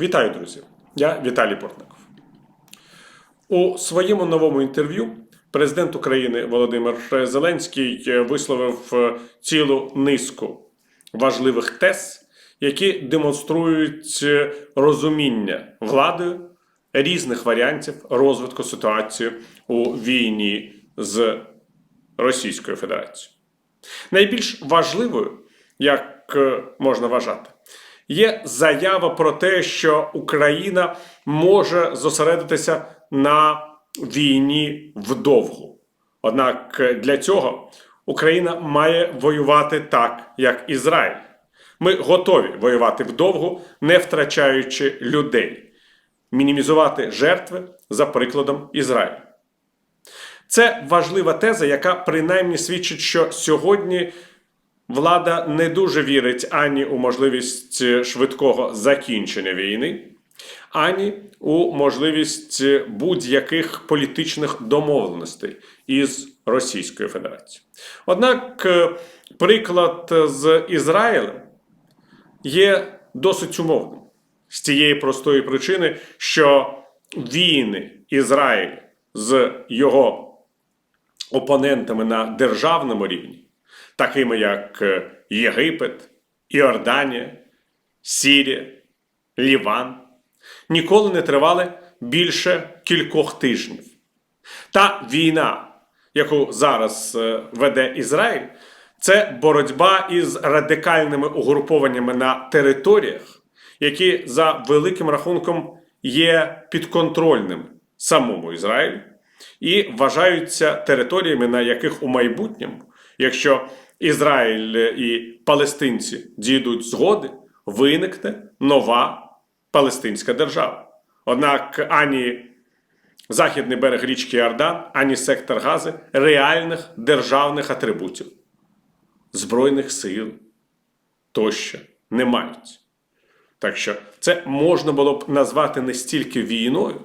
Вітаю, друзі! Я Віталій Портников. У своєму новому інтерв'ю президент України Володимир Зеленський висловив е, цілу низку важливих тез, які демонструють е, розуміння владою різних варіантів розвитку ситуації у війні з Російською Федерацією. Найбільш важливою, як е, можна вважати, є заява про те, що Україна може зосередитися на війні вдовгу. Однак е, для цього Україна має воювати так, як Ізраїль. Ми готові воювати вдовгу, не втрачаючи людей, мінімізувати жертви за прикладом Ізраїлю. Це важлива теза, яка принаймні свідчить, що сьогодні влада не дуже вірить ані у можливість швидкого закінчення війни, ані у можливість будь-яких політичних домовленостей із Російською Федерацією. Однак е, приклад з Ізраїлем є досить умовним з тієї простої причини, що війни Ізраїль з його опонентами на державному рівні, такими як е, Єгипет, Іорданія, Сірія, Ліван, ніколи не тривали більше кількох тижнів. Та війна, яку зараз е, веде Ізраїль, це боротьба із радикальними угрупованнями на територіях, які за великим рахунком є підконтрольними самому Ізраїлю і вважаються територіями, на яких у майбутньому, якщо Ізраїль і палестинці дійдуть згоди, виникне нова палестинська держава. Однак ані західний берег річки Іордан, ані сектор Гази реальних державних атрибутів, збройних сил тощо не мають. Так що це можна було б назвати не стільки війною,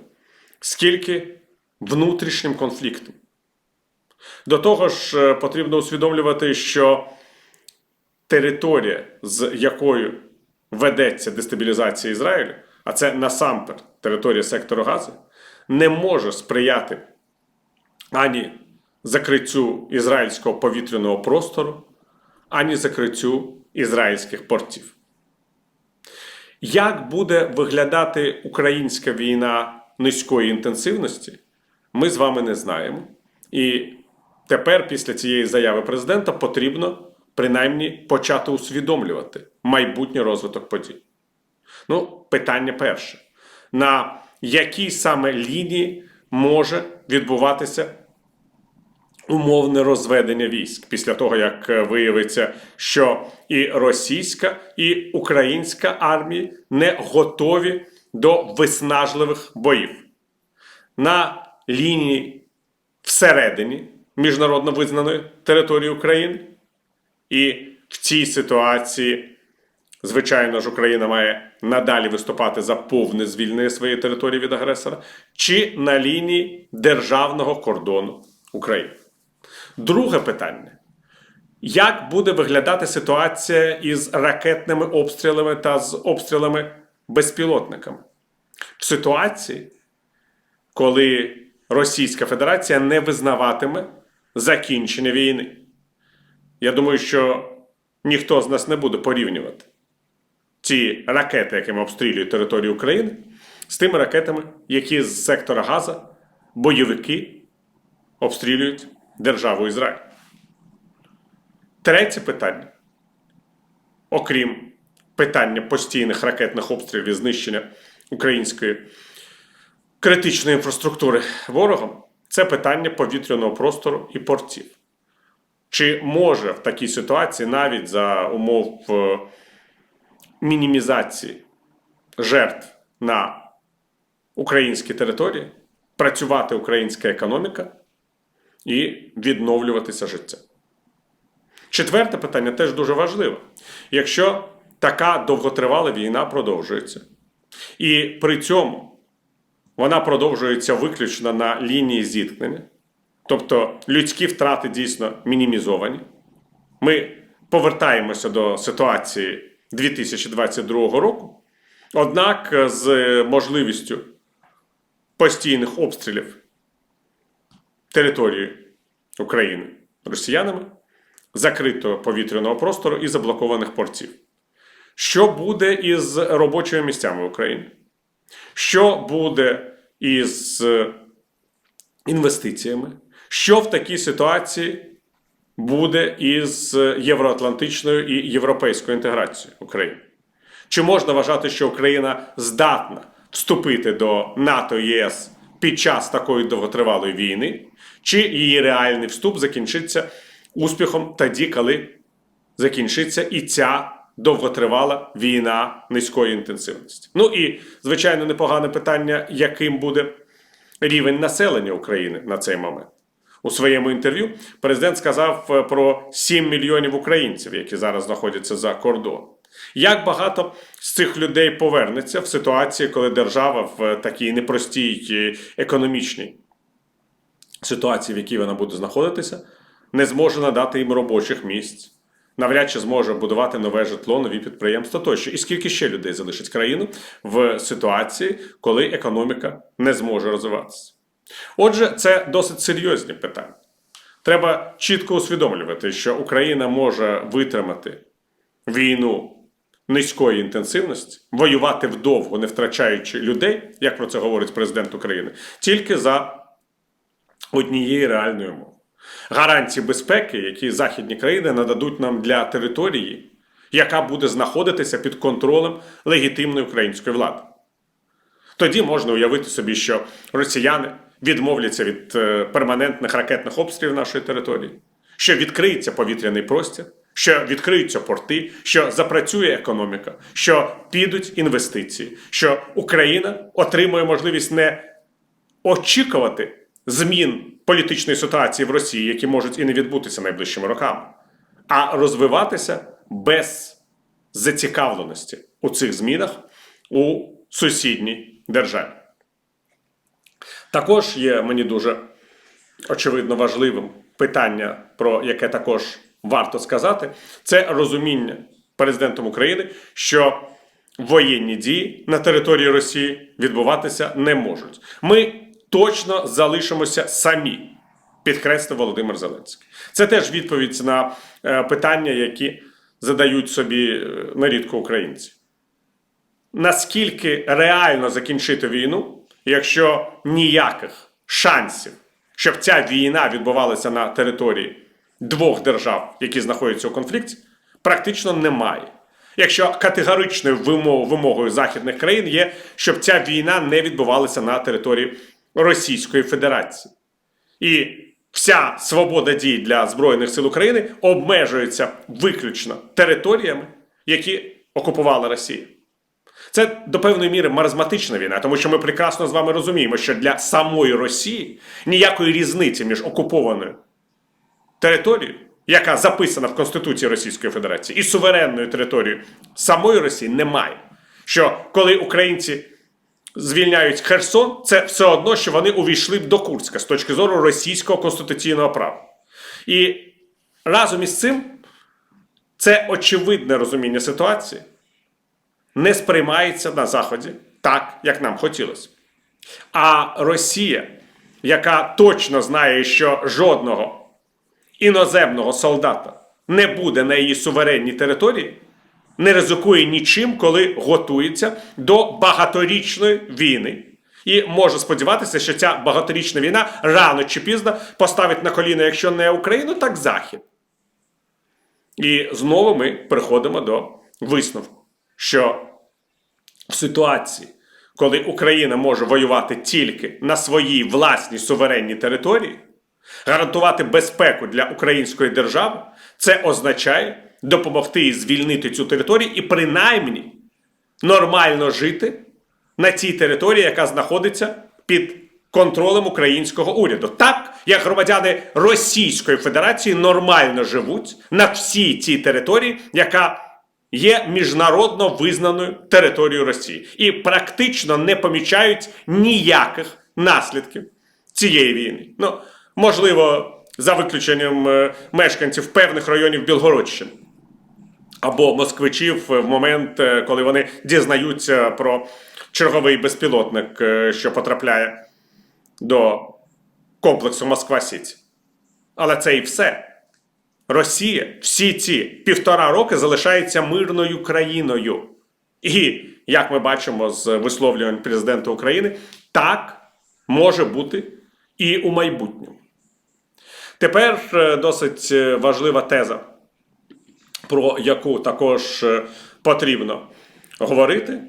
скільки внутрішнім конфліктом. До того ж, е, потрібно усвідомлювати, що територія, з якою ведеться дестабілізація Ізраїлю, а це насамперед територія сектору Гази, не може сприяти ані закриттю ізраїльського повітряного простору, ані закриттю ізраїльських портів. Як буде виглядати українська війна низької інтенсивності, ми з вами не знаємо. І тепер, після цієї заяви президента, потрібно принаймні почати усвідомлювати майбутній розвиток подій. Ну, питання перше: на якій саме лінії може відбуватися умовне розведення військ після того, як е, виявиться, що і російська, і українська армії не готові до виснажливих боїв. На лінії всередині міжнародно визнаної території України. І в цій ситуації, звичайно ж, Україна має надалі виступати за повне звільнення своєї території від агресора, чи на лінії державного кордону України. Друге питання. Як буде виглядати ситуація із ракетними обстрілами та з обстрілами безпілотниками? В ситуації, коли Російська Федерація не визнаватиме закінчення війни. Я думаю, що ніхто з нас не буде порівнювати ці ракети, якими обстрілюють територію України, з тими ракетами, які з сектора Газа бойовики обстрілюють державу Ізраїль. Третє питання, окрім питання постійних ракетних обстрілів і знищення української критичної інфраструктури ворогом, це питання повітряного простору і портів. Чи може в такій ситуації навіть за умов е, мінімізації жертв на українській території працювати українська економіка і відновлюватися життя? Четверте питання теж дуже важливе. Якщо така довготривала війна продовжується, і при цьому вона продовжується виключно на лінії зіткнення. Тобто людські втрати дійсно мінімізовані. Ми повертаємося до ситуації 2022 року, Однак е, з можливістю постійних обстрілів території України росіянами, закритого повітряного простору і заблокованих портів. Що буде із робочими місцями України? Що буде із е, інвестиціями? Що в такій ситуації буде із євроатлантичною і європейською інтеграцією України? Чи можна вважати, що Україна здатна вступити до НАТО ЄС під час такої довготривалої війни, чи її реальний вступ закінчиться успіхом тоді, коли закінчиться і ця довготривала війна низької інтенсивності? Ну і звичайно непогане питання, яким буде рівень населення України на цей момент. У своєму інтерв'ю президент сказав е, про 7 мільйонів українців, які зараз знаходяться за кордоном. Як багато з цих людей повернеться в ситуації, коли держава в такій непростій е, економічній ситуації, в якій вона буде знаходитися, не зможе надати їм робочих місць, навряд чи зможе будувати нове житло, нові підприємства тощо. І скільки ще людей залишить країну в ситуації, коли економіка не зможе розвиватися? Отже, це досить серйозні питання. Треба чітко усвідомлювати, що Україна може витримати війну низької інтенсивності, воювати вдовго, не втрачаючи людей, як про це говорить президент України, тільки за однієї реальної умови. Гарантії безпеки, які західні країни нададуть нам для території, яка буде знаходитися під контролем легітимної української влади. Тоді можна уявити собі, що росіяни відмовляться від е, перманентних ракетних обстрілів нашої території, що відкриється повітряний простір, що відкриються порти, що запрацює економіка, що підуть інвестиції, що Україна отримує можливість не очікувати змін політичної ситуації в Росії, які можуть і не відбутися найближчими роками, а розвиватися без зацікавленості у цих змінах у сусідній державі. Також є мені дуже очевидно важливим питання, про яке також варто сказати, це розуміння президентом України, що воєнні дії на території Росії відбуватися не можуть. Ми точно залишимося самі, підкреслив Володимир Зеленський. Це теж відповідь на е, питання, які задають собі е, нерідко українці. Наскільки реально закінчити війну, якщо ніяких шансів, щоб ця війна відбувалася на території двох держав, які знаходяться у конфлікті, практично немає. Якщо категоричною вимогою західних країн є, щоб ця війна не відбувалася на території Російської Федерації. І вся свобода дій для Збройних сил України обмежується виключно територіями, які окупувала Росія. Це до певної міри маразматична війна, тому що ми прекрасно з вами розуміємо, що для самої Росії ніякої різниці між окупованою територією, яка записана в Конституції Російської Федерації, і суверенною територією самої Росії немає. Що коли українці звільняють Херсон, це все одно, що вони увійшли б до Курська з точки зору російського конституційного права. І разом із цим це очевидне розуміння ситуації не сприймається на Заході так, як нам хотілося. А Росія, яка точно знає, що жодного іноземного солдата не буде на її суверенній території, не ризикує нічим, коли готується до багаторічної війни. І може сподіватися, що ця багаторічна війна рано чи пізно поставить на коліна, якщо не Україну, так Захід. І знову ми приходимо до висновку, що в ситуації, коли Україна може воювати тільки на своїй власній суверенній території, гарантувати безпеку для української держави, це означає допомогти їй звільнити цю територію і принаймні нормально жити на цій території, яка знаходиться під контролем українського уряду. Так, як громадяни Російської Федерації нормально живуть на всій цій території, яка є міжнародно визнаною територією Росії, і практично не помічають ніяких наслідків цієї війни. Ну, можливо, за виключенням е, мешканців певних районів Білгородщини. або москвичів в момент, е, коли вони дізнаються про черговий безпілотник, е, що потрапляє до комплексу Москва Сіті. Але це і все. Росія всі ці півтора роки залишається мирною країною. І, як ми бачимо з висловлювань президента України, так може бути і у майбутньому. Тепер е, досить е, важлива теза, про яку також е, потрібно говорити,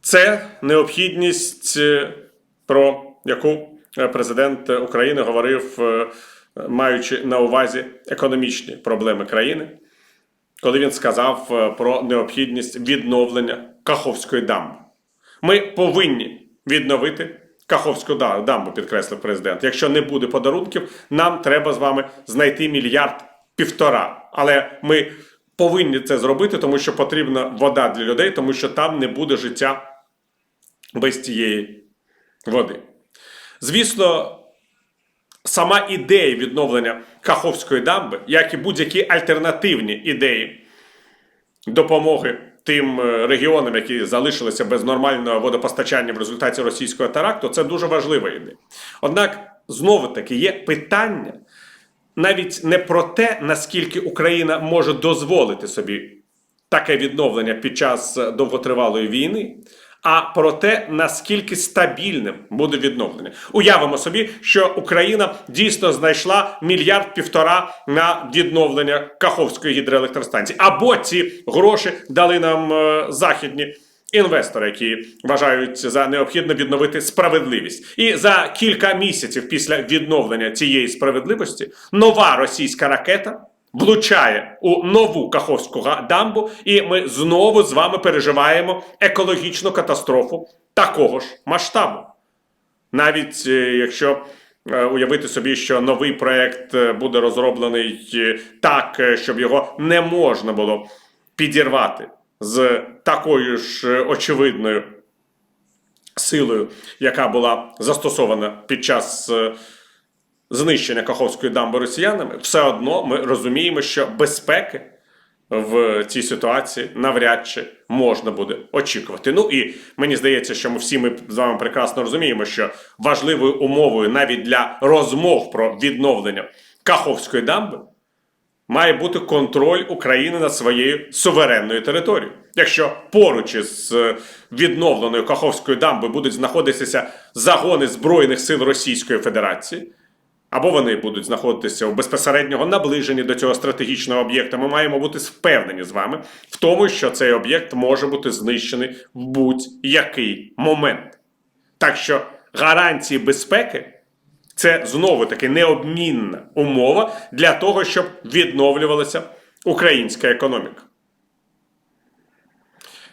це необхідність, про яку президент України говорив, маючи на увазі економічні проблеми країни, коли він сказав про необхідність відновлення Каховської дамби. Ми повинні відновити Каховську дамбу, підкреслив президент. Якщо не буде подарунків, нам треба з вами знайти мільярд півтора. Але ми повинні це зробити, тому що потрібна вода для людей, тому що там не буде життя без цієї води. Звісно, сама ідея відновлення Каховської дамби, як і будь-які альтернативні ідеї допомоги тим е, регіонам, які залишилися без нормального водопостачання в результаті російського теракту, це дуже важлива ідея. Однак, знову таки, є питання навіть не про те, наскільки Україна може дозволити собі таке відновлення під час довготривалої війни, а про те, наскільки стабільним буде відновлення. Уявимо собі, що Україна дійсно знайшла мільярд півтора на відновлення Каховської гідроелектростанції, або ці гроші дали нам е, західні. Інвестори, які вважають за необхідно відновити справедливість, і за кілька місяців після відновлення цієї справедливості нова російська ракета влучає у нову Каховську дамбу, і ми знову з вами переживаємо екологічну катастрофу такого ж масштабу. Навіть е, якщо е, уявити собі, що новий проект е, буде розроблений так, щоб його не можна було підірвати з такою ж очевидною силою, яка була застосована під час знищення Каховської дамби росіянами, все одно ми розуміємо, що безпеки в цій ситуації навряд чи можна буде очікувати. Ну і мені здається, що ми всі ми з вами прекрасно розуміємо, що важливою умовою навіть для розмов про відновлення Каховської дамби має бути контроль України над своєю суверенною територією. Якщо поруч із е, відновленою Каховською дамбою будуть знаходитися загони Збройних сил Російської Федерації, або вони будуть знаходитися у безпосереднього наближенні до цього стратегічного об'єкта, ми маємо бути впевнені з вами в тому, що цей об'єкт може бути знищений в будь-який момент. Так що гарантії безпеки це знову таки необмінна умова для того, щоб відновлювалася українська економіка.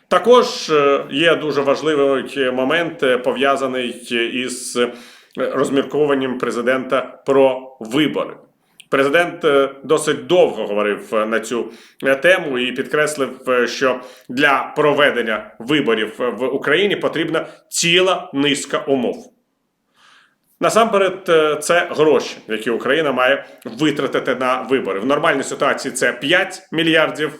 Також е, є дуже важливий момент, е, пов'язаний із е, розмірковуванням президента про вибори. Президент е, досить довго говорив е, на цю е, тему і підкреслив, що для проведення виборів в Україні потрібна ціла низка умов. Насамперед, це гроші, які Україна має витратити на вибори. В нормальній ситуації це 5 мільярдів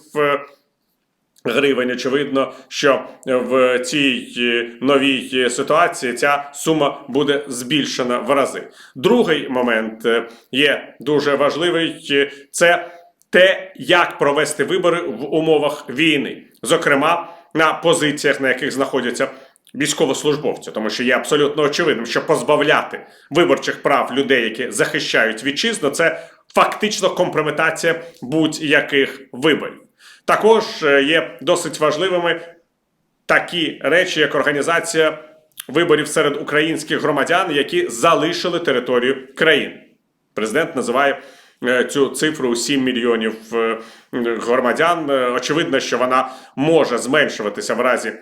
гривень. Очевидно, що в цій е, новій е, ситуації ця сума буде збільшена в рази. Другий момент е, є дуже важливий. е, Це те, як провести вибори в умовах війни, зокрема на позиціях, на яких знаходяться військовослужбовці, тому що є абсолютно очевидним, що позбавляти виборчих прав людей, які захищають вітчизну, це фактично компрометація будь-яких виборів. Також е, є досить важливими такі речі, як організація виборів серед українських громадян, які залишили територію країн. Президент називає е, цю цифру 7 мільйонів е, громадян. Очевидно, що вона може зменшуватися в разі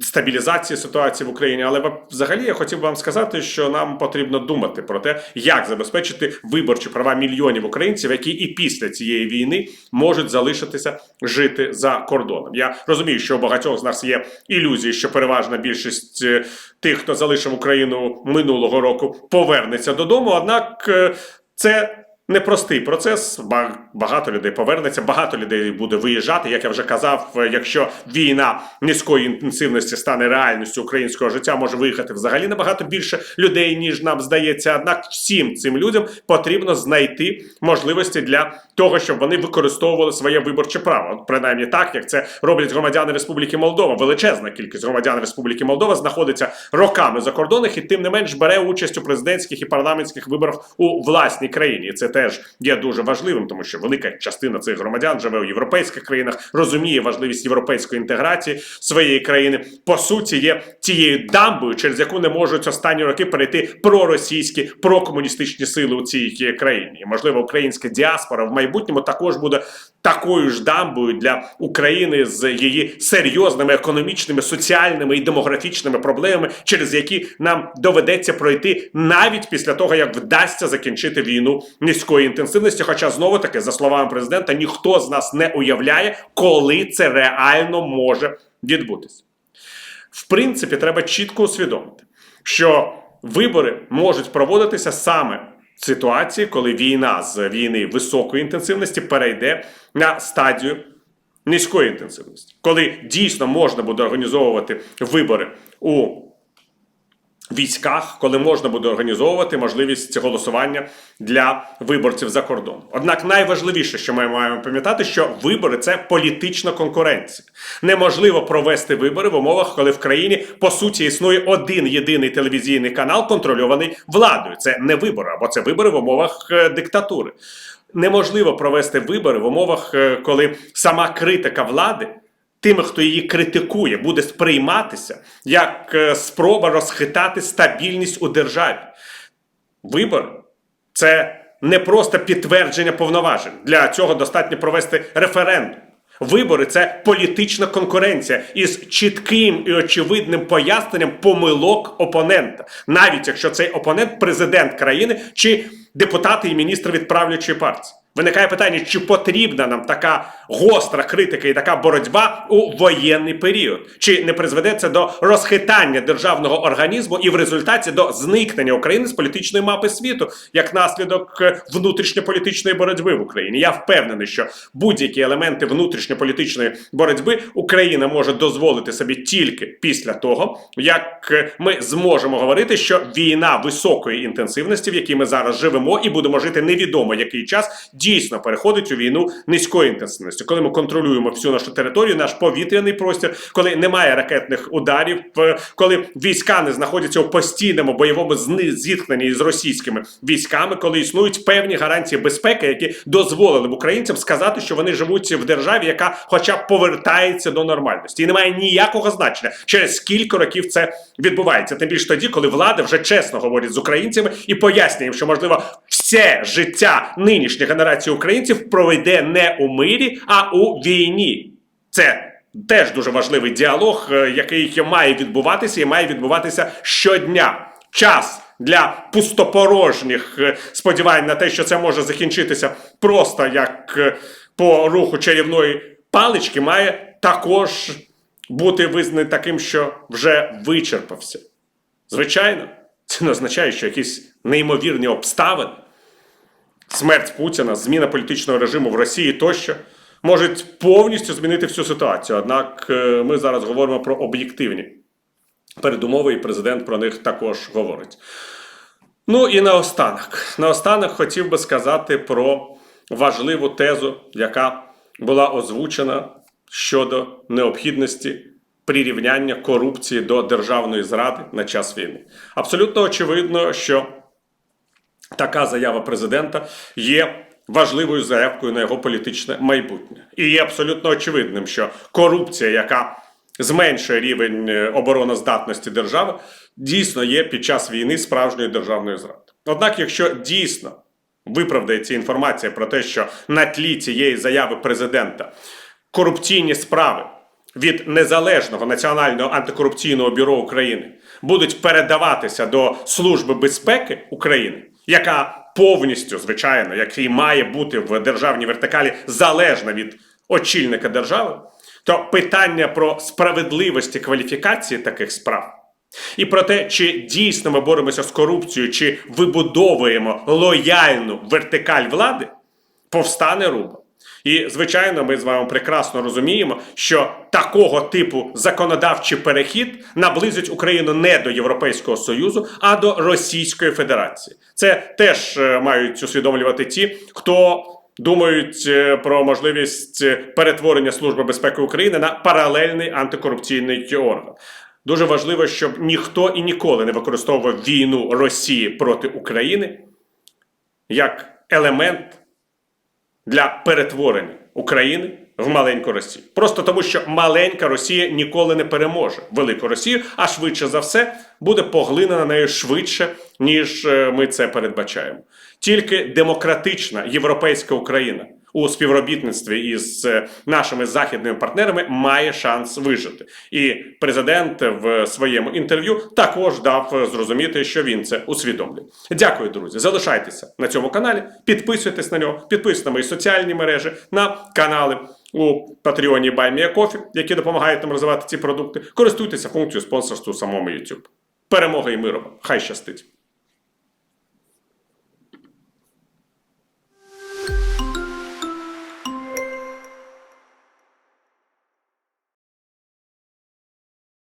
стабілізації ситуації в Україні. Але взагалі я хотів вам сказати, що нам потрібно думати про те, як забезпечити виборчі права мільйонів українців, які і після цієї війни можуть залишитися жити за кордоном. Я розумію, що у багатьох з нас є ілюзії, що переважна більшість е, тих, хто залишив Україну минулого року, повернеться додому. Однак е, це непростий процес. Ба- Багато людей повернеться, багато людей буде виїжджати. Як я вже казав, е, якщо війна низької інтенсивності стане реальністю українського життя, може виїхати взагалі набагато більше людей, ніж нам здається. Однак всім цим людям потрібно знайти можливості для того, щоб вони використовували своє виборче право. Принаймні так, як це роблять громадяни Республіки Молдова. Величезна кількість громадян Республіки Молдова знаходиться роками за кордонах і тим не менш бере участь у президентських і парламентських виборах у власній країні. Це теж є дуже важливим, тому що велика частина цих громадян живе у європейських країнах, розуміє важливість європейської інтеграції своєї країни. По суті, є тією дамбою, через яку не можуть останні роки перейти проросійські, прокомуністичні сили у цій країні. І, можливо, українська діаспора в майбутньому також буде такою ж дамбою для України з її серйозними економічними, соціальними і демографічними проблемами, через які нам доведеться пройти навіть після того, як вдасться закінчити війну низької інтенсивності. Хоча знову таки, за словами президента, ніхто з нас не уявляє, коли це реально може відбутися. В принципі, треба чітко усвідомити, що вибори можуть проводитися саме ситуації, коли війна з війни високої інтенсивності перейде на стадію низької інтенсивності, коли дійсно можна буде організовувати вибори у військах, коли можна буде організовувати можливість голосування для виборців за кордон. Однак найважливіше, що ми маємо пам'ятати, що вибори це політична конкуренція. Неможливо провести вибори в умовах, коли в країні по суті існує один єдиний телевізійний канал, контрольований владою. Це не вибори, або це вибори в умовах е, диктатури. Неможливо провести вибори в умовах, е, коли сама критика влади тими, хто її критикує, буде сприйматися як е, спроба розхитати стабільність у державі. Вибори це не просто підтвердження повноважень. Для цього достатньо провести референдум. Вибори це політична конкуренція із чітким і очевидним поясненням помилок опонента, навіть якщо цей опонент президент країни чи депутати і міністри від правлячої партії. Виникає питання, чи потрібна нам така гостра критика і така боротьба у воєнний період, чи не призведе це до розхитання державного організму і в результаті до зникнення України з політичної мапи світу як наслідок е, внутрішньополітичної боротьби в Україні. Я впевнений, що будь-які елементи внутрішньополітичної боротьби Україна може дозволити собі тільки після того, як е, ми зможемо говорити, що війна високої інтенсивності, в якій ми зараз живемо, і будемо жити невідомо який час, дійсно переходить у війну низької інтенсивності, коли ми контролюємо всю нашу територію, наш повітряний простір, коли немає ракетних ударів, коли війська не знаходяться у постійному бойовому зіткненні з російськими військами, коли існують певні гарантії безпеки, які дозволили б українцям сказати, що вони живуть в державі, яка, хоча б повертається до нормальності, і немає ніякого значення, через скільки років це відбувається. Тим більше тоді, коли влада вже чесно говорить з українцями і пояснює їм, що можливо все життя нинішньої генерації українців проведе не у мирі, а у війні. Це теж дуже важливий діалог, е, який має відбуватися і має відбуватися щодня. Час для пустопорожніх е, сподівань на те, що це може закінчитися просто як е, по руху чарівної палички, має також бути визнаний таким, що вже вичерпався. Звичайно, це не означає, що якісь неймовірні обставини, смерть Путіна, зміна політичного режиму в Росії тощо можуть повністю змінити всю ситуацію. Однак е, ми зараз говоримо про об'єктивні передумови, і президент про них також говорить. Ну і наостанок. Наостанок хотів би сказати про важливу тезу, яка була озвучена щодо необхідності прирівняння корупції до державної зради на час війни. Абсолютно очевидно, що така заява президента є важливою заявкою на його політичне майбутнє. І є абсолютно очевидним, що корупція, яка зменшує рівень е, обороноздатності держави, дійсно є під час війни справжньою державною зрадою. Однак, якщо дійсно виправдається інформація про те, що на тлі цієї заяви президента корупційні справи від незалежного національного антикорупційного бюро України будуть передаватися до Служби безпеки України, яка повністю, звичайно, який має бути в державній вертикалі, залежна від очільника держави, то питання про справедливості кваліфікації таких справ І про те, чи дійсно ми боремося з корупцією, чи вибудовуємо лояльну вертикаль влади, повстане руба. І, звичайно, ми з вами прекрасно розуміємо, що такого типу законодавчий перехід наблизить Україну не до Європейського Союзу, а до Російської Федерації. Це теж е, мають усвідомлювати ті, хто думають е, про можливість е, перетворення Служби безпеки України на паралельний антикорупційний орган. Дуже важливо, щоб ніхто і ніколи не використовував війну Росії проти України як елемент для перетворення України в маленьку Росію. Просто тому, що маленька Росія ніколи не переможе велику Росію, а швидше за все буде поглинена нею швидше, ніж е, ми це передбачаємо. Тільки демократична європейська Україна у співробітництві із е, нашими західними партнерами має шанс вижити. І президент в своєму інтерв'ю також дав зрозуміти, що він це усвідомлює. Дякую, друзі. Залишайтеся на цьому каналі, підписуйтесь на нього, підписуйтесь на мої соціальні мережі, на канали у Патреоні BuyMeACoffee, які допомагають нам розвивати ці продукти. Користуйтеся функцією спонсорству у самому YouTube. Перемоги і миру! Хай щастить!